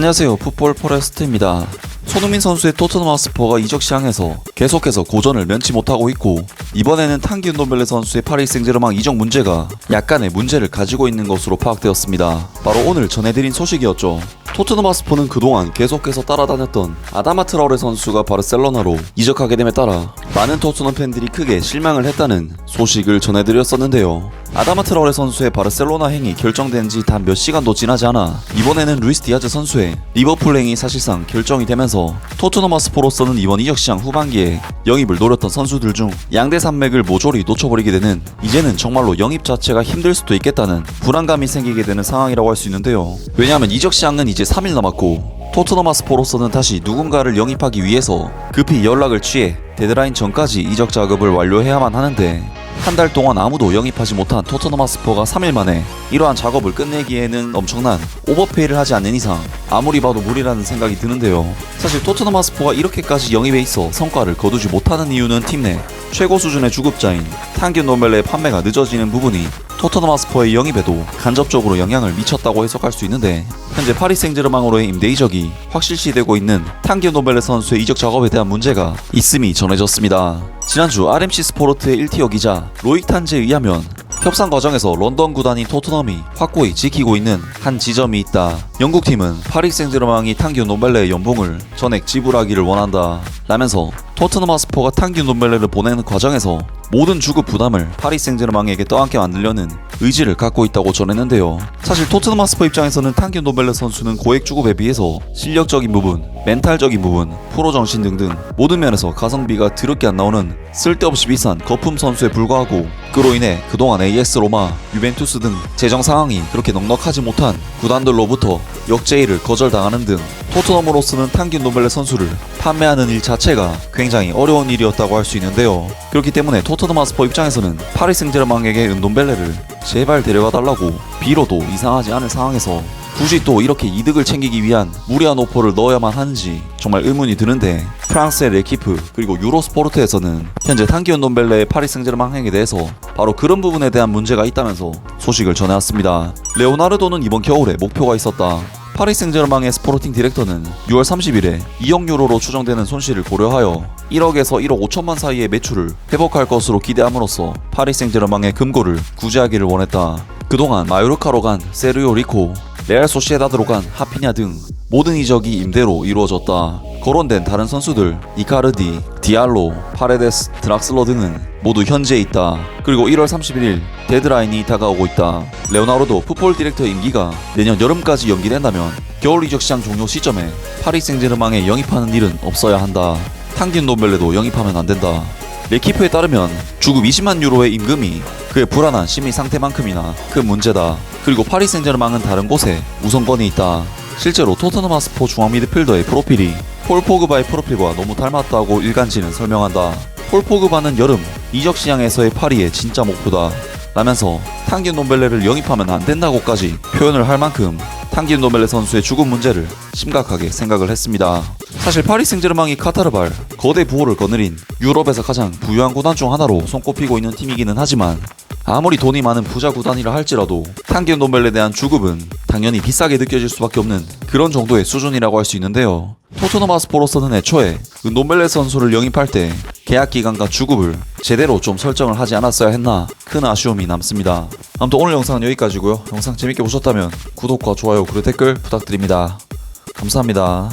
안녕하세요. 풋볼 포레스트입니다. 손흥민 선수의 토트넘 하스퍼가 이적 시장에서 계속해서 고전을 면치 못하고 있고 이번에는 탕기 운동벨레 선수의 파리 생제르맹 이적 문제가 약간의 문제를 가지고 있는 것으로 파악되었습니다. 바로 오늘 전해드린 소식이었죠. 토트넘 하스퍼는 그동안 계속해서 따라다녔던 아다마 트라우레 선수가 바르셀로나로 이적하게 됨에 따라 많은 토트넘 팬들이 크게 실망을 했다는 소식을 전해드렸었는데요. 아다마 트라우레 선수의 바르셀로나 행이 결정된 지 단 몇 시간도 지나지 않아 이번에는 루이스 디아즈 선수의 리버풀 행이 사실상 결정이 되면서 토트넘 하스퍼로서는 이번 이적 시장 후반기에 영입을 노렸던 선수들 중 양대 산맥을 모조리 놓쳐버리게 되는 이제는 정말로 영입 자체가 힘들 수도 있겠다는 불안감이 생기게 되는 상황이라고 할 수 있는데요. 왜냐하면 이적 시장은 이제 3일 남았고 토트넘 하스퍼로서는 다시 누군가를 영입하기 위해서 급히 연락을 취해 데드라인 전까지 이적 작업을 완료해야만 하는데 한 달 동안 아무도 영입하지 못한 토트넘 하스퍼가 3일 만에 이러한 작업을 끝내기에는 엄청난 오버페이를 하지 않는 이상 아무리 봐도 무리라는 생각이 드는데요. 사실 토트넘 하스퍼가 이렇게까지 영입에 있어 성과를 거두지 못하는 이유는 팀 내 최고 수준의 주급자인 탄균 노멜레의 판매가 늦어지는 부분이 토트넘 하스퍼의 영입에도 간접적으로 영향을 미쳤다고 해석할 수 있는데 현재 파리 생제르맹으로의 임대 이적이 확실시되고 있는 탕기 노벨레 선수의 이적 작업에 대한 문제가 있음이 전해졌습니다. 지난주 RMC 스포르트의 1티어 기자 로익 탄제에 의하면 협상 과정에서 런던 구단인 토트넘이 확고히 지키고 있는 한 지점이 있다. 영국 팀은 파리 생제르맹이 탕규 노벨레의 연봉을 전액 지불하기를 원한다. 라면서 토트넘 하스퍼가 탕규 노벨레를 보내는 과정에서 모든 주급 부담을 파리 생제르맹에게 떠안게 만들려는 의지를 갖고 있다고 전했는데요. 사실 토트넘 하스퍼 입장에서는 탕규 노벨레 선수는 고액 주급에 비해서 실력적인 부분, 멘탈적인 부분, 프로 정신 등등 모든 면에서 가성비가 드럽게 안 나오는 쓸데없이 비싼 거품 선수에 불과하고 그로 인해 그동안 AS 로마, 유벤투스 등 재정 상황이 그렇게 넉넉하지 못한 구단들로부터 역제의를 거절당하는 등 토트넘으로서는 탕균 노벨레 선수를 판매하는 일 자체가 굉장히 어려운 일이었다고 할 수 있는데요. 그렇기 때문에 토트넘 하스퍼 입장에서는 파리 생제르맹에게 은돈벨레를 제발 데려가 달라고 빌어도 이상하지 않을 상황에서 굳이 또 이렇게 이득을 챙기기 위한 무리한 오퍼를 넣어야만 하는지 정말 의문이 드는데 프랑스의 레키프 그리고 유로스포르트에서는 현재 탄기온 돈벨레의 파리 생제르맹행에 대해서 바로 그런 부분에 대한 문제가 있다면서 소식을 전해왔습니다. 레오나르도는 이번 겨울에 목표가 있었다. 파리 생제르맹의 스포르팅 디렉터는 6월 30일에 2억 유로로 추정되는 손실을 고려하여 1억에서 1억 5천만 사이의 매출을 회복할 것으로 기대함으로써 파리 생제르맹의 금고를 구제하기를 원했다. 그동안 마요르카로 간 세르요 리코, 레알 소시에다드로 간 하피냐 등 모든 이적이 임대로 이루어졌다. 거론된 다른 선수들 이카르디, 디알로, 파레데스, 드락슬러 등은 모두 현재 있다. 그리고 1월 31일 데드라인이 다가오고 있다. 레오나르도 풋볼 디렉터 임기가 내년 여름까지 연기된다면 겨울 이적 시장 종료 시점에 파리 생제르맹에 영입하는 일은 없어야 한다. 탕긴 노벨레도 영입하면 안 된다. 레키프에 따르면 주급 20만 유로의 임금이 그의 불안한 심리 상태만큼이나 큰 문제다. 그리고 파리 생제르맹은 다른 곳에 우선권이 있다. 실제로 토트넘 하스포 중앙 미드필더의 프로필이 폴 포그바의 프로필과 너무 닮았다고 일간지는 설명한다. 폴 포그바는 여름 이적 시장에서의 파리의 진짜 목표다. 라면서 탕긴 노벨레를 영입하면 안 된다고까지 표현을 할 만큼 탕긴 노벨레 선수의 죽음 문제를 심각하게 생각을 했습니다. 사실 파리 생제르맹이 카타르발 거대 부호를 거느린 유럽에서 가장 부유한 구단 중 하나로 손꼽히고 있는 팀이기는 하지만 아무리 돈이 많은 부자 구단이라 할지라도 탕긴 노벨에 대한 주급은 당연히 비싸게 느껴질 수밖에 없는 그런 정도의 수준이라고 할 수 있는데요. 토트넘 하스포로서는 애초에 그 노벨레 선수를 영입할 때 계약 기간과 주급을 제대로 좀 설정을 하지 않았어야 했나 큰 아쉬움이 남습니다. 아무튼 오늘 영상은 여기까지고요. 영상 재밌게 보셨다면 구독과 좋아요 그리고 댓글 부탁드립니다. 감사합니다.